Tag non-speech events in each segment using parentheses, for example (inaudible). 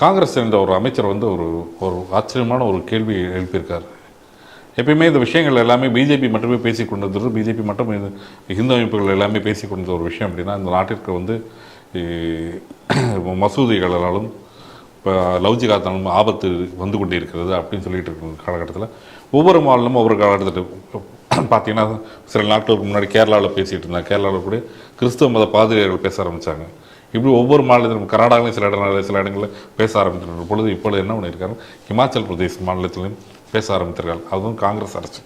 காங்கிரஸ் சேர்ந்த ஒரு அமைச்சர் வந்து ஒரு ஒரு ஆச்சரியமான ஒரு கேள்வி எழுப்பியிருக்கார். எப்பயுமே இந்த விஷயங்கள் எல்லாமே பிஜேபி மட்டுமே பேசி கொண்டது பிஜேபி மட்டும் இந்த இந்து அமைப்புகள் எல்லாமே பேசி கொண்ட ஒரு விஷயம் அப்படின்னா இந்த நாட்டிற்கு வந்து (coughs) மசூதிகளாலும் இப்போ லவ்ஜிகாத்தாலும் ஆபத்து வந்து கொண்டே இருக்கிறது அப்படின்னு சொல்லிட்டு இருக்கிற காலகட்டத்தில் ஒவ்வொரு மாநிலமும் ஒவ்வொரு காலகட்டத்தில் (coughs) பார்த்தீங்கன்னா சில நாட்களுக்கு முன்னாடி கேரளாவில் பேசிகிட்டு இருந்தாங்க. கேரளாவில் கூட கிறிஸ்தவ மத பாதிரியர்கள் பேச ஆரம்பித்தாங்க இப்படி ஒவ்வொரு மாநிலத்திலும் கர்நாடகாவிலும் சில இடங்களில் சில இடங்களில் பேச ஆரம்பித்திருக்கிற பொழுது இப்பொழுது என்ன பண்ணியிருக்காரு ஹிமாச்சல் பிரதேஷ் மாநிலத்திலும் பேச ஆரம்பித்திருக்காங்க அதுவும் காங்கிரஸ் அரசு.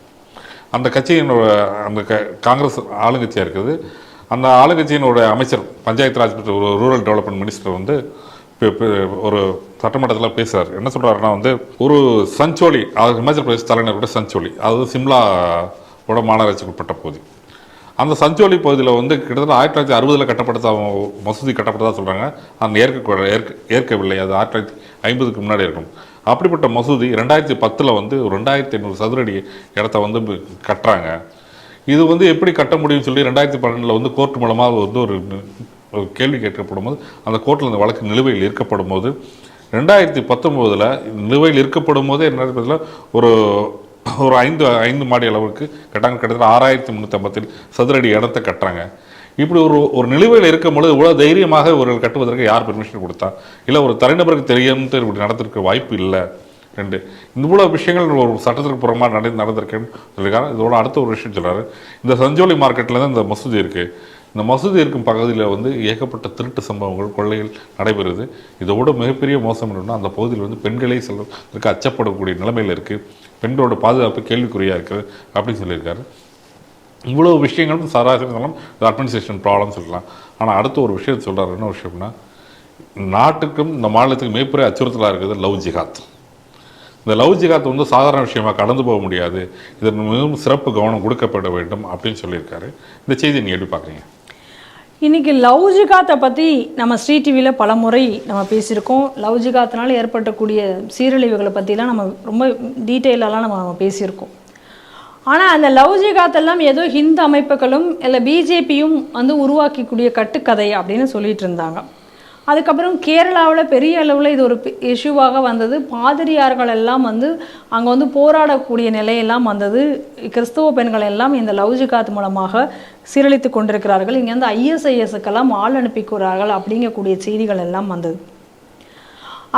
அந்த கட்சியினோட அந்த க காங்கிரஸ் ஆளுங்கட்சியாக இருக்குது அந்த ஆளுங்கட்சியினோட அமைச்சர் பஞ்சாயத்து ராஜ் ஒரு ரூரல் டெவலப்மெண்ட் மினிஸ்டர் வந்து ஒரு சட்டமன்றத்தில் பேசுகிறார் என்ன சொல்கிறாருன்னா வந்து ஒரு சஞ்சோலி அதாவது ஹிமாச்சல் பிரதேஷ் தலைநகர் கூட சஞ்சோலி. அதாவது சிம்லாவோட மாநகராட்சிக்கு உட்பட்ட பகுதி. அந்த சஞ்சோலி பகுதியில் வந்து கிட்டத்தட்ட ஆயிரத்தி தொள்ளாயிரத்தி அறுபதில் கட்டப்பட்டதா மசூதி கட்டப்பட்டதாக சொல்கிறாங்க அந்த ஏற்க ஏற்க ஏற்கவில்லை. அது ஆயிரத்தி தொள்ளாயிரத்தி ஐம்பதுக்கு முன்னாடி இருக்கும். அப்படிப்பட்ட மசூதி ரெண்டாயிரத்தி பத்தில் வந்து ஒரு ரெண்டாயிரத்தி ஐநூறு சதுரடி இடத்த வந்து கட்டுறாங்க. இது வந்து எப்படி கட்ட முடியும்னு சொல்லி ரெண்டாயிரத்தி பன்னெண்டில் வந்து கோர்ட் மூலமாக வந்து ஒரு ஒரு கேள்வி கேட்கப்படும் போது அந்த கோர்ட்டில் அந்த வழக்கு நிலுவையில் இருக்கப்படும் போது ரெண்டாயிரத்தி பத்தொம்போதில் நிலுவையில் இருக்கப்படும் போதே ரெண்டாயிரத்தி ஒரு ஒரு ஐந்து ஐந்து மாடி அளவுக்கு கட்டாங்க. கிட்டத்தட்ட ஆறாயிரத்தி முந்நூற்றி சதுரடி இடத்த கட்டுறாங்க. இப்படி ஒரு ஒரு நிலுவையில் இருக்கும் பொழுது இவ்வளோ தைரியமாக ஒரு கட்டுவதற்கு யார் பெர்மிஷன் கொடுத்தா? இல்லை ஒரு தனிநபருக்கு தெரியும் இப்படி நடந்திருக்க வாய்ப்பு இல்லை. ரெண்டு இந்த இவ்வளோ விஷயங்கள் ஒரு சட்டத்திற்கு புறமாக நடந்து நடந்திருக்குன்னு சொல்லியிருக்காங்க இதோட அடுத்த ஒரு விஷயம் சொல்கிறாரு இந்த சஞ்சோலி மார்க்கெட்டில் தான் இந்த மசூதி இருக்குது இந்த மசூதி இருக்கும் பகுதியில் வந்து ஏகப்பட்ட திருட்டு சம்பவங்கள் கொள்ளைகள் நடைபெறுது. இதோட மிகப்பெரிய மோசம் என்னென்னா அந்த பகுதியில் வந்து பெண்களே செல்வதற்கு அச்சப்படக்கூடிய நிலைமையில் இருக்குது பெண்களோட பாதுகாப்பு கேள்விக்குறியாக இருக்குது அப்படின்னு சொல்லியிருக்காரு. இவ்வளோ விஷயங்களும் சராசரி சொல்லலாம் அட்மினிஸ்ட்ரேஷன் ப்ராப்ளம்னு சொல்லலாம். ஆனால் அடுத்த ஒரு விஷயத்தை சொல்கிறார் என்ன விஷயம்னா நாட்டுக்கும் இந்த மாநிலத்துக்கும் மிகப்பெரிய அச்சுறுத்தலாக இருக்குது லவ் ஜிகாத் இந்த லவ் ஜிகாத் வந்து சாதாரண விஷயமாக கடந்து போக முடியாது. இதன் மிகவும் சிறப்பு கவனம் கொடுக்கப்பட வேண்டும் அப்படின்னு சொல்லியிருக்காரு. இந்த செய்தி நீங்கள் எப்படி பார்க்குறீங்க? இன்றைக்கி லவ் ஜிகாத்தை பற்றி நம்ம ஸ்ரீ டிவியில் பல முறை நம்ம பேசியிருக்கோம். லவ் ஜிகாத்தினால் ஏற்பட்டக்கூடிய சீரழிவுகளை பற்றிலாம் நம்ம ரொம்ப டீட்டெயிலெல்லாம் நம்ம பேசியிருக்கோம். ஆனால் அந்த லவ் ஜிகாத்தெல்லாம் ஏதோ ஹிந்து அமைப்புகளும் இல்லை பிஜேபியும் வந்து உருவாக்கக்கூடிய கட்டுக்கதை அப்படின்னு சொல்லிட்டு இருந்தாங்க. அதுக்கப்புறம் கேரளாவில் பெரிய அளவில் இது ஒரு இஷ்யூவாக வந்தது. பாதிரியார்கள் எல்லாம் வந்து அங்கே வந்து போராடக்கூடிய நிலையெல்லாம் வந்தது. கிறிஸ்தவ பெண்கள் எல்லாம் இந்த லவ் ஜிகாத் மூலமாக சீரழித்து கொண்டிருக்கிறார்கள். இங்கேருந்து ஐஎஸ்ஐஎஸ்க்கெல்லாம் ஆள் அனுப்பிக்கிறார்கள் அப்படிங்கக்கூடிய செய்திகள் எல்லாம் வந்தது.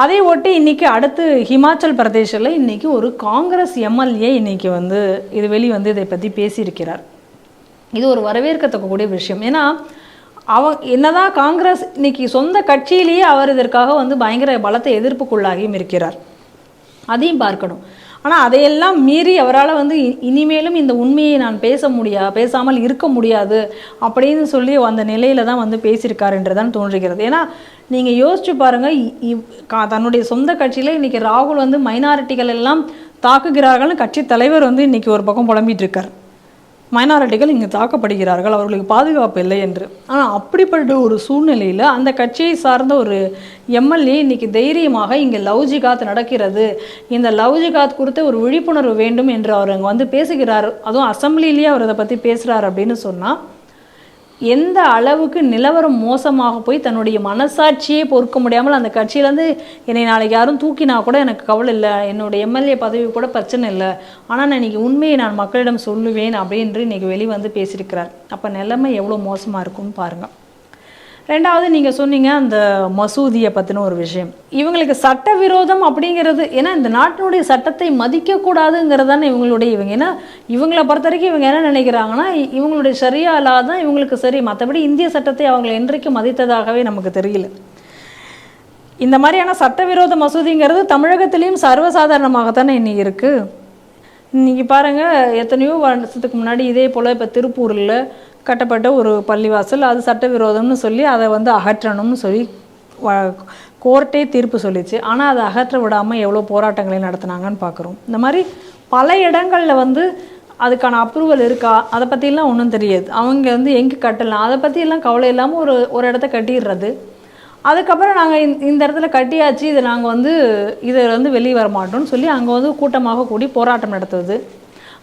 அதை ஒட்டி இன்னைக்கு அடுத்து ஹிமாச்சல் பிரதேசில் இன்னைக்கு ஒரு காங்கிரஸ் எம்எல்ஏ இன்னைக்கு வந்து இது வெளி வந்து இதை பற்றி பேசியிருக்கிறார். இது ஒரு வரவேற்கத்தக்கக்கூடிய விஷயம். ஏன்னா அவ என்னதான் காங்கிரஸ் இன்னைக்கு சொந்த கட்சியிலேயே அவர் இதற்காக வந்து பயங்கர பலத்த எதிர்ப்புக்குள்ளாகியும் இருக்கிறார். அதையும் பார்க்கணும். ஆனால் அதையெல்லாம் மீறி அவரால் வந்து இ- இனிமேலும் இந்த உண்மையை நான் பேச முடியா பேசாமல் இருக்க முடியாது அப்படின்னு சொல்லி அந்த நிலையில தான் வந்து பேசியிருக்காரு தான் தோன்றுகிறது. ஏன்னா நீங்கள் யோசிச்சு பாருங்கள் இ- இவ்- கா- தன்னுடைய சொந்த கட்சியில் இன்றைக்கி ராகுல் வந்து மைனாரிட்டிகள் எல்லாம் தாக்குகிறார்கள்னு கட்சி தலைவர் வந்து இன்றைக்கி ஒரு பக்கம் புலம்பிகிட்டு இருக்கார். மைனாரிட்டிகள் இங்கு தாக்கப்படுகிறார்கள் அவர்களுக்கு பாதுகாப்பு இல்லை என்று. ஆனால் அப்படிப்பட்ட ஒரு சூழ்நிலையில் அந்த கட்சியை சார்ந்த ஒரு எம்எல்ஏ இன்னைக்கு தைரியமாக இங்கே லவ் ஜிகாத் நடக்கிறது. இந்த லவ் ஜிகாத் குறித்த ஒரு விழிப்புணர்வு வேண்டும் என்று அவர் அங்கே வந்து பேசுகிறார். அதுவும் அசம்பிளிலேயே அவர் அதை பற்றி பேசுகிறார் அப்படின்னு சொன்னால் எந்த அளவுக்கு நிலவரம் மோசமாக போய் தன்னுடைய மனசாட்சியே பொறுக்க முடியாமல் அந்த கட்சியிலேருந்து என்னை நாளைக்கு யாரும் தூக்கினா கூட எனக்கு கவலை இல்லை. என்னோட எம்எல்ஏ பதவி கூட பிரச்சனை இல்லை. ஆனால் நான் இன்னைக்கு உண்மையை நான் மக்களிடம் சொல்லுவேன் அப்படின்று இன்னைக்கு வெளிவந்து பேசியிருக்கிறார். அப்போ நிலைமை எவ்வளோ மோசமாக இருக்கும்னு பாருங்கள் ரெண்டாவது நீங்கள் சொன்னீங்க அந்த மசூதியை பற்றின ஒரு விஷயம். இவங்களுக்கு சட்ட விரோதம் அப்படிங்கிறது ஏன்னா இந்த நாட்டினுடைய சட்டத்தை மதிக்கக்கூடாதுங்கிறது தானே இவங்களுடைய இவங்க. ஏன்னா இவங்களை பொறுத்த வரைக்கும் இவங்க என்ன நினைக்கிறாங்கன்னா இவங்களுடைய சரியா இல்லாதான் இவங்களுக்கு சரி. மற்றபடி இந்திய சட்டத்தை அவங்க என்றைக்கு மதித்ததாகவே நமக்கு தெரியல. இந்த மாதிரியான சட்டவிரோத மசூதிங்கிறது தமிழகத்திலையும் சர்வசாதாரணமாகத்தானே இன்னைக்கு இருக்குது இன்னைக்கு பாருங்க எத்தனையோ வருஷத்துக்கு முன்னாடி இதே போல் இப்போ திருப்பூரில் கட்டப்பட்ட ஒரு பள்ளிவாசல் அது சட்டவிரோதம்னு சொல்லி அதை வந்து அகற்றணும்னு சொல்லி கோர்ட்டே தீர்ப்பு சொல்லிச்சு. ஆனால் அதை அகற்ற விடாமல் எவ்வளோ போராட்டங்களை நடத்துனாங்கன்னு பார்க்குறோம் இந்த மாதிரி பல இடங்களில் வந்து அதுக்கான அப்ரூவல் இருக்கா? அதை பற்றிலாம் ஒன்றும் தெரியாது. அவங்க வந்து எங்கே கட்டலாம்? அதை பற்றியெல்லாம் கவலை இல்லாமல் ஒரு ஒரு இடத்த கட்டிடுறது. அதுக்கப்புறம் நாங்கள் இந்த இடத்துல கட்டியாச்சு. இதை நாங்கள் வந்து இதை வந்து வெளியே வர மாட்டோம்னு சொல்லி அங்கே வந்து கூட்டமாக கூடி போராட்டம் நடத்துவது.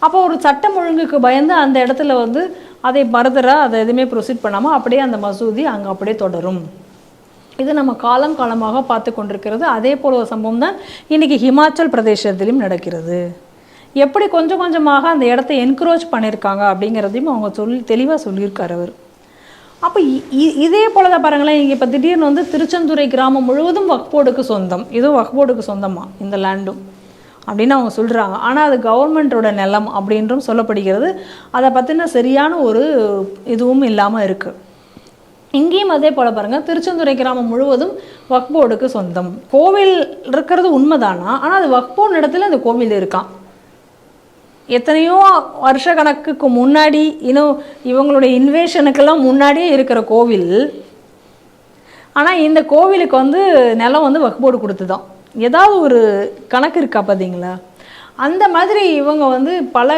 அப்போ ஒரு சட்டம் ஒழுங்குக்கு பயந்து அந்த இடத்துல வந்து அதை மறுதரா அதை எதுவுமே ப்ரொசீட் பண்ணாமல் அப்படியே அந்த மசூதி அங்கே அப்படியே தொடரும். இது நம்ம காலம் காலமாக பார்த்து கொண்டிருக்கிறது. அதே போல ஒரு சம்பவம் தான் இன்றைக்கி ஹிமாச்சல் பிரதேசத்திலும் நடக்கிறது. எப்படி கொஞ்சம் கொஞ்சமாக அந்த இடத்த என்க்ரோச் பண்ணியிருக்காங்க அப்படிங்கிறதையும் அவங்க சொல்லி தெளிவாக சொல்லியிருக்காரு அவர். அப்போ இ- இ- இதே போல தான் பாருங்களேன். இங்கே இப்போ திடீர்னு வந்து திருச்செந்துறை கிராமம் முழுவதும் வக்போர்டுக்கு சொந்தம். இதுவும் வக்போர்டுக்கு சொந்தமாக இந்த லேண்டும் அப்படின்னு அவங்க சொல்கிறாங்க ஆனால் அது கவர்மெண்ட்டோட நிலம் அப்படின்றும் சொல்லப்படுகிறது. அதை பற்றின சரியான ஒரு இதுவும் இல்லாமல் இருக்குது இங்கேயும் அதே போல் பாருங்கள் திருச்செந்துறை கிராமம் முழுவதும் வக்போர்டுக்கு சொந்தம். கோவில் இருக்கிறது உண்மைதானா? ஆனால் அது வக்போர்டு இடத்துல அந்த கோவில் இருக்கான் எத்தனையோ வருஷ கணக்குக்கு முன்னாடி இன்னும் இவங்களுடைய இன்வேஷனுக்கெல்லாம் முன்னாடியே இருக்கிற கோவில். ஆனால் இந்த கோவிலுக்கு வந்து நிலம் வந்து வக்போர்டு கொடுத்து தான் ஏதாவது ஒரு கணக்கு இருக்கா பார்த்தீங்களா? அந்த மாதிரி இவங்க வந்து பல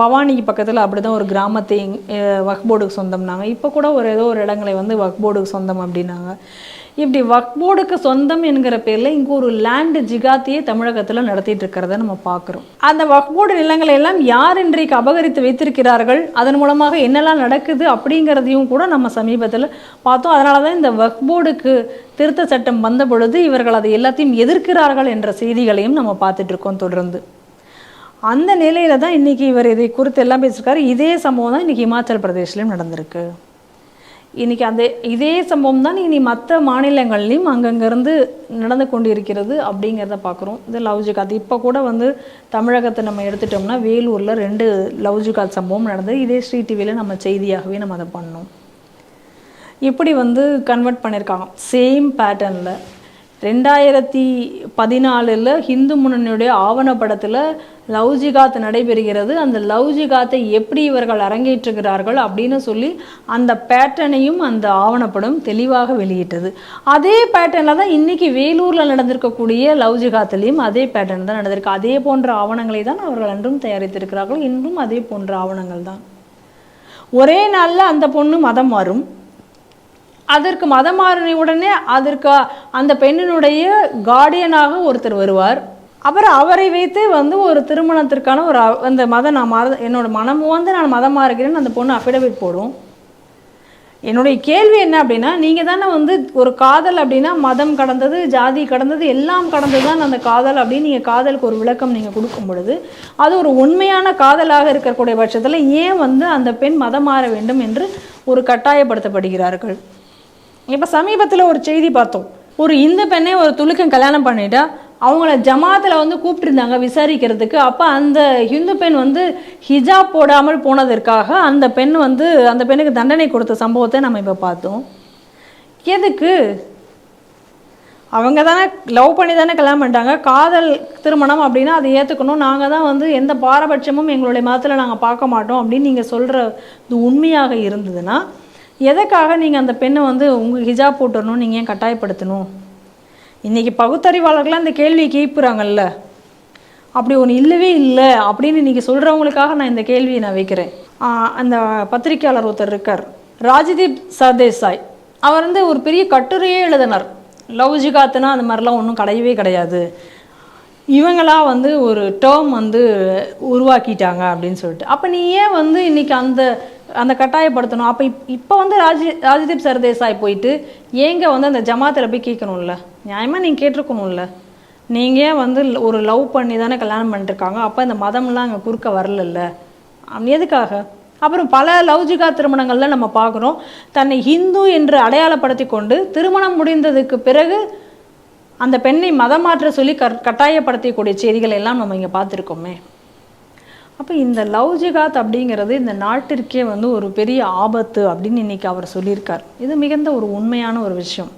பவானிக்கு பக்கத்தில் அப்படி தான் ஒரு கிராமத்தை வக்போர்டுக்கு சொந்தம்னாங்க. இப்போ கூட ஒரு ஏதோ ஒரு இடங்களை வந்து வக்போர்டுக்கு சொந்தம் அப்படின்னாங்க. இப்படி வக்போர்டுக்கு சொந்தம் என்கிற பேரில் இங்கே ஒரு லேண்டு ஜிகாத்தியே தமிழகத்தில் நடத்திட்டு இருக்கிறத நம்ம பார்க்குறோம் அந்த வக்போர்டு நிலங்களை எல்லாம் யார் இன்றைக்கு அபகரித்து வைத்திருக்கிறார்கள்? அதன் மூலமாக என்னெல்லாம் நடக்குது அப்படிங்கிறதையும் கூட நம்ம சமீபத்தில் பார்த்தோம். அதனால தான் இந்த வக்போர்டுக்கு திருத்த சட்டம் வந்த பொழுது இவர்கள் அதை எல்லாத்தையும் எதிர்க்கிறார்கள் என்ற செய்திகளையும் நம்ம பார்த்துட்டு இருக்கோம் தொடர்ந்து. அந்த நிலையில தான் இன்னைக்கு இவர் இதை குறித்து எல்லாம் பேசியிருக்காரு. இதே சம்பவம் தான் இன்னைக்கு இமாச்சல் பிரதேஷ்லையும் நடந்திருக்கு. இன்னைக்கு அந்த இதே சம்பவம் தான் இனி மற்ற மாநிலங்கள்லையும் அங்கங்கிருந்து நடந்து கொண்டு இருக்கிறது அப்படிங்கிறத பார்க்குறோம். இது லவ் ஜிகாத் இப்போ கூட வந்து தமிழகத்தை நம்ம எடுத்துட்டோம்னா வேலூரில் ரெண்டு லவ் ஜிகாத் சம்பவம் நடந்தது. இதே ஸ்ரீ டிவியில் நம்ம செய்தியாகவே நம்ம அதை பண்ணோம். இப்படி வந்து கன்வெர்ட் பண்ணியிருக்காங்க சேம் பேட்டர்னில் ரெண்டாயிரத்தி பதினாலில் ஹிந்து முன்னணியுடைய ஆவணப்படத்தில் லவ் ஜிகாத் நடைபெறுகிறது. அந்த லவ் ஜிகாத்தை எப்படி இவர்கள் அரங்கேற்றுகிறார்கள் அப்படின்னு சொல்லி அந்த பேட்டர்னையும் அந்த ஆவணப்படம் தெளிவாக வெளியிட்டது. அதே பேட்டர்னில் தான் இன்றைக்கி வேலூரில் நடந்திருக்கக்கூடிய லவ் ஜிகாத்துலேயும் அதே பேட்டர்ன் தான் நடந்திருக்கு. அதே போன்ற ஆவணங்களை தான் அவர்கள் அன்றும் தயாரித்திருக்கிறார்கள். இன்றும் அதே போன்ற ஆவணங்கள் தான். ஒரே நாளில் அந்த பொண்ணு மதம் மாறும். அதற்கு மதம் மாறின உடனே அதற்கு அந்த பெண்ணினுடைய கார்டியனாக ஒருத்தர் வருவார். அப்புறம் அவரை வைத்து வந்து ஒரு திருமணத்திற்கான ஒரு அந்த மதம் நான் மாற என்னோட மனம் வந்து நான் மதம் மாறுகிறேன்னு அந்த பொண்ணு அஃபிடவிட் போடும். என்னுடைய கேள்வி என்ன அப்படின்னா நீங்கள் தானே வந்து ஒரு காதல் அப்படின்னா மதம் கடந்தது ஜாதி கடந்தது எல்லாம் கடந்தது தான் அந்த காதல் அப்படின்னு நீங்கள் காதலுக்கு ஒரு விளக்கம் நீங்கள் கொடுக்கும் பொழுது அது ஒரு உண்மையான காதலாக இருக்கக்கூடிய பட்சத்தில் ஏன் வந்து அந்த பெண் மதம் மாற வேண்டும் என்று ஒரு கட்டாயப்படுத்தப்படுகிறார்கள்? இப்போ சமீபத்தில் ஒரு செய்தி பார்த்தோம். ஒரு இந்து பெண்ணை ஒரு துலுக்கம் கல்யாணம் பண்ணிட்டா அவங்கள ஜமாத்தில் வந்து கூப்பிட்டுருந்தாங்க விசாரிக்கிறதுக்கு. அப்போ அந்த ஹிந்து பெண் வந்து ஹிஜாப் போடாமல் போனதற்காக அந்த பெண் வந்து அந்த பெண்ணுக்கு தண்டனை கொடுத்த சம்பவத்தை நம்ம இப்போ பார்த்தோம். எதுக்கு? அவங்க தானே லவ் பண்ணி தானே கல்யாணம் பண்ணிட்டாங்க. காதல் திருமணம் அப்படின்னா அதை ஏற்றுக்கணும் நாங்கள் தான் வந்து எந்த பாரபட்சமும் எங்களுடைய மதத்தில் நாங்கள் பார்க்க மாட்டோம் அப்படின்னு நீங்கள் சொல்கிற இது உண்மையாக இருந்ததுன்னா எதுக்காக நீங்கள் அந்த பெண்ணை வந்து உங்கள் ஹிஜாப் போட்டுடணும் நீங்கள் ஏன் கட்டாயப்படுத்தணும்? இன்றைக்கி பகுத்தறிவாளர்கள்லாம் இந்த கேள்வியை கேட்புறாங்கல்ல அப்படி ஒன்று இல்லவே இல்லை அப்படின்னு இன்றைக்கி சொல்கிறவங்களுக்காக நான் இந்த கேள்வியை நான் வைக்கிறேன். அந்த பத்திரிக்கையாளர் ஒருத்தர் இருக்கார். ராஜதீப் சர்தேசாய் அவர் வந்து ஒரு பெரிய கட்டுரையே எழுதினார். லவ் ஜிகாத்துனா அந்த மாதிரிலாம் ஒன்றும் கிடையவே கிடையாது. இவங்களா வந்து ஒரு டேர்ம் வந்து உருவாக்கிட்டாங்க அப்படின்னு சொல்லிட்டு. அப்போ நீ ஏன் வந்து இன்றைக்கி அந்த அந்த கட்டாயப்படுத்தணும். அப்போ இப் இப்போ வந்து ராஜி ராஜதீப் சர்தேசாய் போயிட்டு ஏங்க வந்து அந்த ஜமாத்தில் போய் கேட்கணும்ல நியாயமாக நீங்கள் கேட்டிருக்கணும்ல? நீங்கள் ஏன் வந்து ஒரு லவ் பண்ணி தானே கல்யாணம் பண்ணிருக்காங்க? அப்போ இந்த மதம்லாம் அங்கே குறுக்க வரலல்ல? எதுக்காக? அப்புறம் பல லவ்ஜிகா திருமணங்கள்ல நம்ம பார்க்குறோம் தன்னை ஹிந்து என்று அடையாளப்படுத்தி கொண்டு திருமணம் முடிந்ததுக்கு பிறகு அந்த பெண்ணை மதம் மாற்ற சொல்லி கட்டாயப்படுத்தக்கூடிய செய்திகளை எல்லாம் நம்ம இங்கே பார்த்துருக்கோமே. அப்போ இந்த லவ் ஜிகாத் அப்படிங்கிறது இந்த நாட்டிற்கே வந்து ஒரு பெரிய ஆபத்து அப்படின்னு இன்னைக்கு அவர் சொல்லியிருக்கார். இது மிகுந்த ஒரு உண்மையான ஒரு விஷயம்.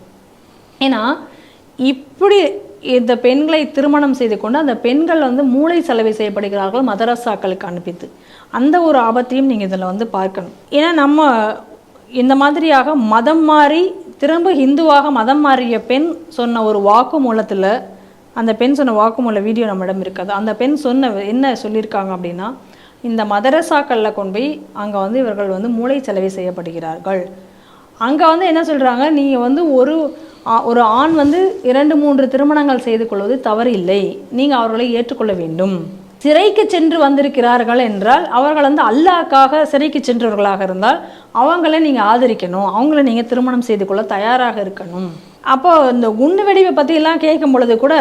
ஏன்னா இப்படி இந்த பெண்களை திருமணம் செய்து கொண்டு அந்த பெண்கள் வந்து மூளை செலவை செய்யப்படுகிறார்கள் மதரசாக்களுக்கு அனுப்பித்து. அந்த ஒரு ஆபத்தையும் நீங்கள் இதில் வந்து பார்க்கணும். ஏன்னா நம்ம இந்த மாதிரியாக மதம் மாறி திரும்ப ஹிந்துவாக மதம் மாறிய பெண் சொன்ன ஒரு வாக்குமூலத்தில் அந்த பெண் சொன்ன வாக்குமூல வீடியோ நம்மிடம் இருக்காது. அந்த பெண் சொன்ன என்ன சொல்லியிருக்காங்க அப்படின்னா இந்த மதரசாக்களில் கொண்டு போய் அங்கே வந்து இவர்கள் வந்து மூளை செலவை செய்யப்படுகிறார்கள். அங்கே வந்து என்ன சொல்கிறாங்க நீங்கள் வந்து ஒரு ஆ- ஒரு ஆண் வந்து இரண்டு மூன்று திருமணங்கள் செய்து கொள்வது தவறு இல்லை. நீங்கள் அவர்களை ஏற்றுக்கொள்ள வேண்டும். சிறைக்கு சென்று வந்திருக்கிறார்கள் என்றால் அவர்கள் வந்து அல்லாக்காக சிறைக்கு சென்றவர்களாக இருந்தால் அவங்கள நீங்கள் ஆதரிக்கணும். அவங்கள நீங்கள் திருமணம் செய்து கொள்ள தயாராக இருக்கணும். அப்போ இந்த குண்டு வெடிவை பற்றிலாம் கேட்கும் பொழுது கூட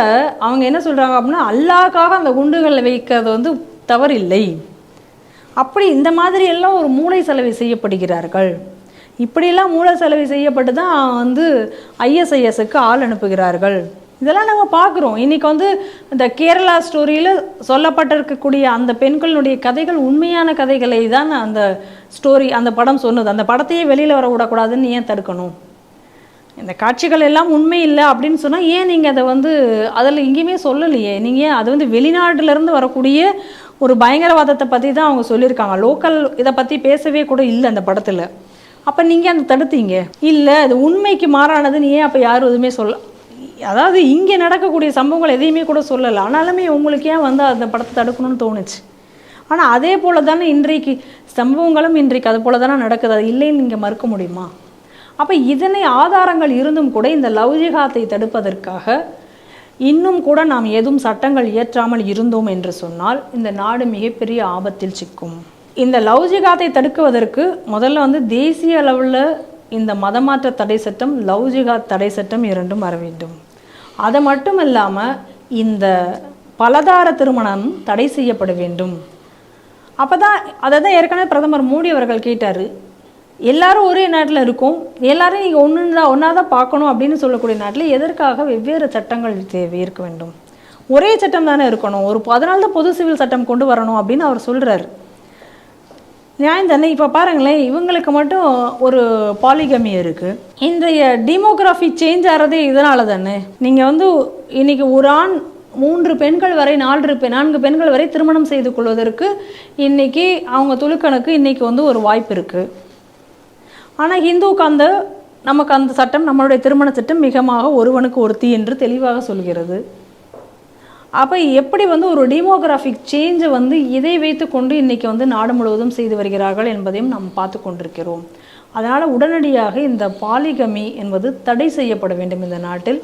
அவங்க என்ன சொல்கிறாங்க அப்படின்னா அல்லாக்காக அந்த குண்டுகளை வைக்கிறது வந்து தவறில்லை. அப்படி இந்த மாதிரி எல்லாம் ஒரு மூளை செலவை செய்யப்படுகிறார்கள். இப்படியெல்லாம் மூளை செலவை செய்யப்பட்டு தான் வந்து ஐஎஸ்ஐஎஸ்க்கு ஆள் அனுப்புகிறார்கள். இதெல்லாம் நம்ம பார்க்குறோம். இன்றைக்கி வந்து இந்த கேரளா ஸ்டோரியில் சொல்லப்பட்டிருக்கக்கூடிய அந்த பெண்களுடைய கதைகள் உண்மையான கதைகளை தான் அந்த ஸ்டோரி அந்த படம் சொன்னது. அந்த படத்தையே வெளியில் வர விடக்கூடாதுன்னு ஏன் தடுக்கணும்? இந்த காட்சிகள் எல்லாம் உண்மை இல்லை அப்படின்னு சொன்னால் ஏன் நீங்கள் அதை வந்து அதில் எங்கேயுமே சொல்லலையே? நீங்கள் ஏன் அது வந்து வெளிநாட்டிலேருந்து வரக்கூடிய ஒரு பயங்கரவாதத்தை பற்றி தான் அவங்க சொல்லியிருக்காங்க. லோக்கல் இதை பற்றி பேசவே கூட இல்லை அந்த படத்தில். அப்போ நீங்கள் அந்த தடுத்தீங்க? இல்லை அது உண்மைக்கு மாறானதுன்னு ஏன் அப்போ யாரும் எதுவுமே சொல்ல அதாவது இங்கே நடக்கக்கூடிய சம்பவங்கள் எதையுமே கூட சொல்லலை. ஆனாலுமே உங்களுக்கு ஏன் வந்து அந்த படத்தை தடுக்கணும்னு தோணுச்சு? ஆனால் அதே போல தானே இன்றைக்கு சம்பவங்களும் இன்றைக்கு அது போல தானே நடக்குது. அது இல்லைன்னு நீங்கள் மறுக்க முடியுமா? அப்போ இதனை ஆதாரங்கள் இருந்தும் கூட இந்த லவ்ஜிகாத்தை தடுப்பதற்காக இன்னும் கூட நாம் எதுவும் சட்டங்கள் இயற்றாமல் இருந்தோம் என்று சொன்னால் இந்த நாடு மிகப்பெரிய ஆபத்தில் சிக்கும். இந்த லவ்ஜிகாத்தை தடுக்குவதற்கு முதல்ல வந்து தேசிய அளவில் இந்த மதமாற்ற தடை சட்டம் லவ்ஜிகாத் தடை சட்டம் இரண்டும் வர வேண்டும். அது மட்டும் இல்லாமல் இந்த பலதார திருமணம் தடை செய்யப்பட வேண்டும். அப்போ தான் அதை தான் ஏற்கனவே பிரதமர் மோடி அவர்கள் கேட்டார். எல்லாரும் ஒரே நாட்டில் இருக்கும். எல்லாரும் நீங்கள் ஒன்று தான் ஒன்றா தான் பார்க்கணும் அப்படின்னு சொல்லக்கூடிய நாட்டில் எதற்காக வெவ்வேறு சட்டங்கள் தேவை இருக்க வேண்டும். ஒரே சட்டம் தானே இருக்கணும். ஒரு அதனால தான் பொது சிவில் சட்டம் கொண்டு வரணும் அப்படின்னு அவர் சொல்கிறார் நியாயம் தானே? இப்போ பாருங்களேன் இவங்களுக்கு மட்டும் ஒரு பாலிகமி இருக்குது இன்றைய டிமோகிராஃபி சேஞ்ச் ஆகிறதே இதனால தானே? நீங்கள் வந்து இன்றைக்கி ஒரு ஆண் மூன்று பெண்கள் வரை நாலு பெண் நான்கு பெண்கள் வரை திருமணம் செய்து கொள்வதற்கு இன்றைக்கி அவங்க துளுக்கணுக்கு இன்றைக்கி வந்து ஒரு வாய்ப்பு இருக்குது ஆனால் ஹிந்துவுக்கு அந்த நமக்கு அந்த சட்டம் நம்மளுடைய திருமண சட்டம் மிகமாக ஒருவனுக்கு ஒருத்தி என்று தெளிவாக சொல்கிறது. அப்போ எப்படி வந்து ஒரு டெமோகிராஃபிக் சேஞ்சை வந்து இதை வைத்துக்கொண்டு இன்றைக்கி வந்து நாடு முழுவதும் செய்து வருகிறார்கள் என்பதையும் நாம் பார்த்து கொண்டிருக்கிறோம். அதனால் உடனடியாக இந்த பாலிகமி என்பது தடை செய்யப்பட வேண்டும் இந்த நாட்டில்.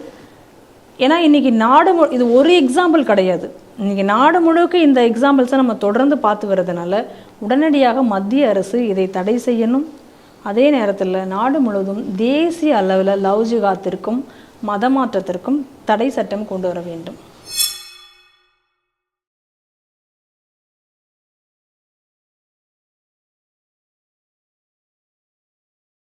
ஏன்னா இன்றைக்கி நாடு மு இது ஒரு எக்ஸாம்பிள் கிடையாது. இன்றைக்கி நாடு முழுக்க இந்த எக்ஸாம்பிள்ஸை நம்ம தொடர்ந்து பார்த்து வர்றதுனால உடனடியாக மத்திய அரசு இதை தடை செய்யணும். அதே நேரத்தில் நாடு முழுவதும் தேசிய அளவில் லவ் ஜிகாத்திற்கும் மதமாற்றத்திற்கும் தடை சட்டம் கொண்டு வர வேண்டும்.